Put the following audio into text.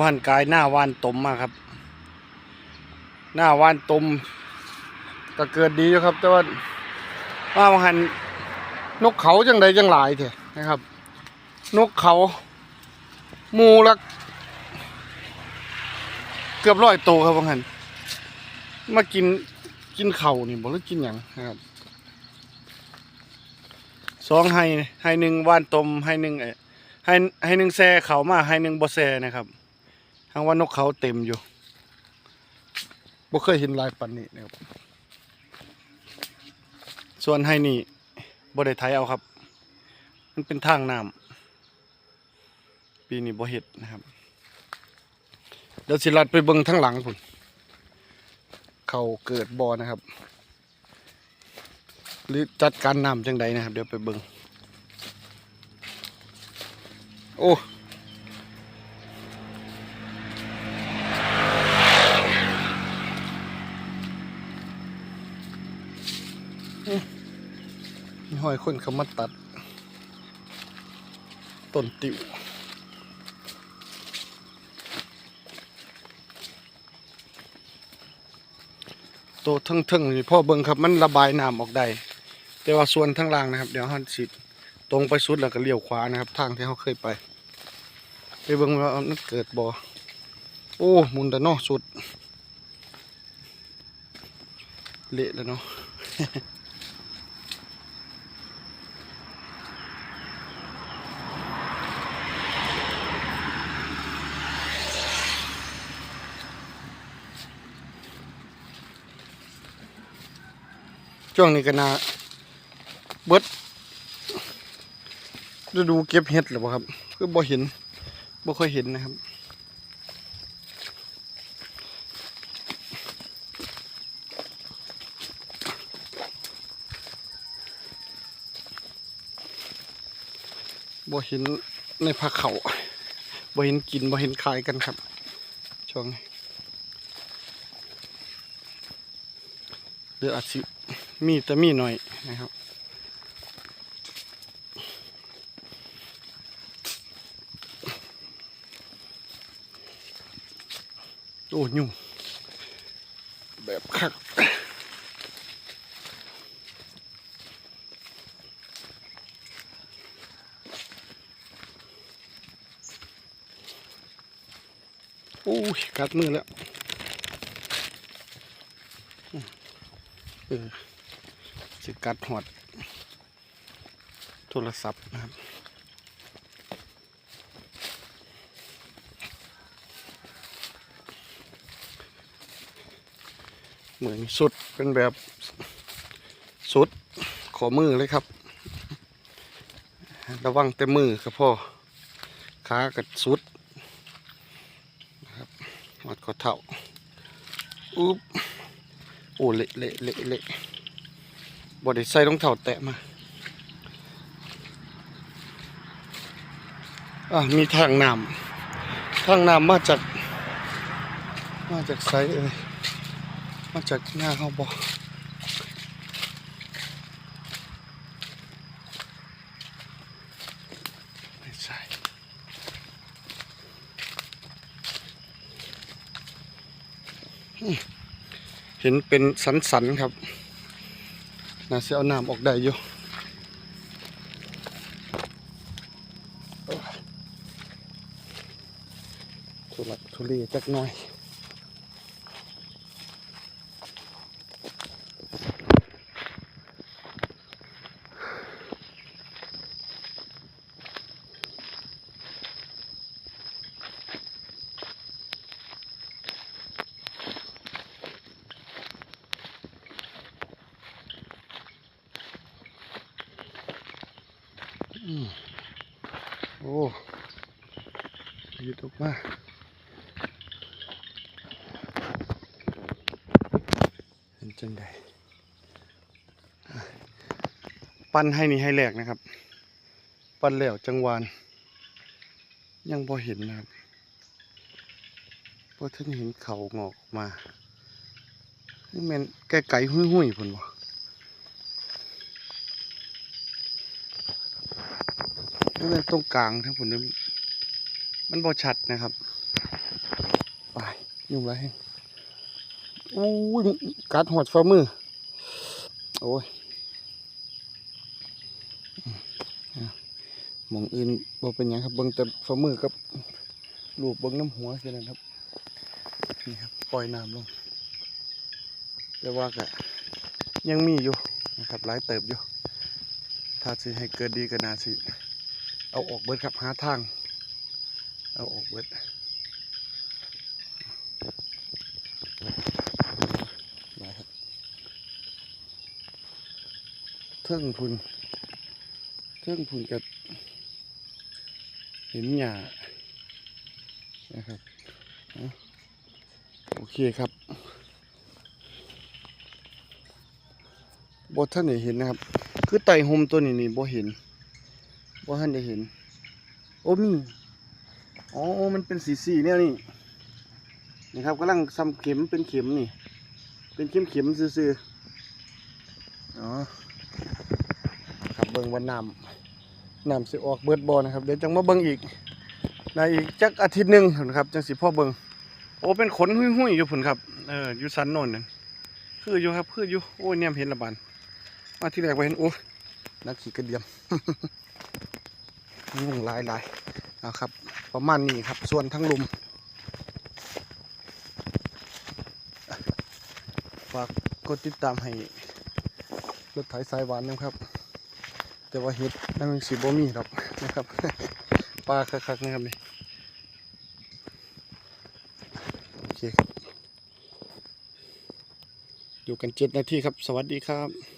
ว่านกายหน้าว่านตมมากครับ หน้าว่านตมก็เกิดดีอยู่ครับ แต่ว่าว่านหันนกเขาจังใดจังหลายเถอะนะครับ นกเขามูละเกือบร้อยโตครับบาหันมากินกินเข่านี่บอกหรือกินอย่างนะครับสองให้ให้หนึ่งว่านตมให้หนึ่งเอ่อให้ให้หนึ่งแซ่เขามาให้หนึ่งบ่แซ่นะครับ ทั้งว่านกเขาเต็มอยู่บ่เคยเห็นลายปันนี้นะครับ ส่วนให้นี่บ่ได้ไถเอาครับ มันเป็นทางน้ำปีนี้บ่เฮ็ดนะครับ เดี๋ยวสิลัดไปเบิ่งทั้งหลังพุ่นเขาเกิดบ่อนะครับ หรือจัดการน้ำจังใดนะครับ เดี๋ยวไปเบิ่งโอ้ มีหอยคนเขามาตัด ต้นติวโตทั้งทั้งๆนี่พ่อเบิ่งครับมันระบายน้ำออกได้แต่ว่าส่วนทั้งล่างนะครับ เดี๋ยวหันสิตรงไปสุดแล้วก็เลี้ยวขวานะครับ ทางที่เขาเคยไป ไปเบิ่งว่ามันเกิดบ่อโอ้หมุนแต่นอกสุด เละแล้วเนาะ ช่วงนี้ก็นาเบิดฤดูเก็บเห็ดหรือเปล่าครับคือบ่เห็นบ่ค่อยเห็นนะครับบ่เห็นในภาเขาบ่เห็นกินบ่เห็นขายกันครับ ช่วงนี้หรืออาจสิ มีแต่มีหน่อยนะครับ โอ้ยุ่งแบบคักโอ้ยกัดมือแล้วเออ สิกัดหอด โทรศัพท์นะครับเหมือนสุดเป็นแบบสุดขอมือเลยครับ ระวังแต่มือครับพ่อขากับสุดนะครับหอดข้อเท้าอุ๊บโอ้เละเละเละเละ บไดใส่รองเท้าแตะมาอะมีทางน้ำทางน้ำมาจาก มาจากไซเอ้ยมาจากหน้าเขาบอกไม่ใช่เห็นเป็นสันๆครับ น่าจะเอาน้ำออกได้อยู่ทุลักทุเลจักหน่อย อ้ยืดออกมาเห็นจังใดปั้นให้นี่ให้แหลกนะครับ ปั้นแล้วจังหวานยังพอเห็นนะครับพอท่านเห็นเขางอกอกมานี่แมันไก่ไก่หุ้ยหุ้ยๆพุ่นบ่ นี่เป็นตรงกลางทั้งผลนี่มันบ่ชัดนะครับไปยุ่งไรอู้ยกัดหอดฝ่ามือ โอ้ยมองอื่นบ่เป็นยังครับเบิ่งแต่ฝ่ามือกับลูบเบิ่งน้ำหัวแค่นั้นครับนี่ครับปล่อยน้ำลงแต่ว่าก็ยังมีอยู่นะครับหลายเติบอยู่ ถ้าสิให้เกิดดีก็น่าสิ เอาออกเบิดครับหาทาง เอาออกเบิดหลาครับเทิงพุนเทิงพุนกับเห็นหญ้านะครับโอเคครับบท่านเห็นนะครับ คือไต่หมตัวนี้นี่บ่เห็น บ่าท่านได้เห็น โอ้มีอ๋อมันเป็นสีสีเนี่ยนี่นี่ครับกำลังซ้ำเข็มเป็นเข็มนี่ เป็นเข็มเข็มๆซื่อๆอ๋อครับเบิ่งวันน้ำน้ำสิออกเบิดบอนะครับเดี๋ยวจังมาเบิ่งอีกในอีกจักอาทิตย์หนึ่งพุ่นครับจังสิพ่อเบิ่งโอ้เป็นขนหุ้ยๆอยู่พุ่นครับเอออยู่สันโน่นนั่นคืออยู่ครับคืออยู่โอ้ยเนี่ยเห็นละบานมาที่แรกไปเห็นโอ้นักขี่กระเดียม งงหลายหลายๆเอาครับ ประมาณนี้ครับ ส่วนทั้งลุมฝากกดติดตามให้รถไถสายหวานนะครับ แต่ว่าเห็ดนั่นสีบ่มีหรอกนะครับปลาคักๆนะครับนี่โอเคครับอยู่กันเจ็ดนาทีครับ สวัสดีครับ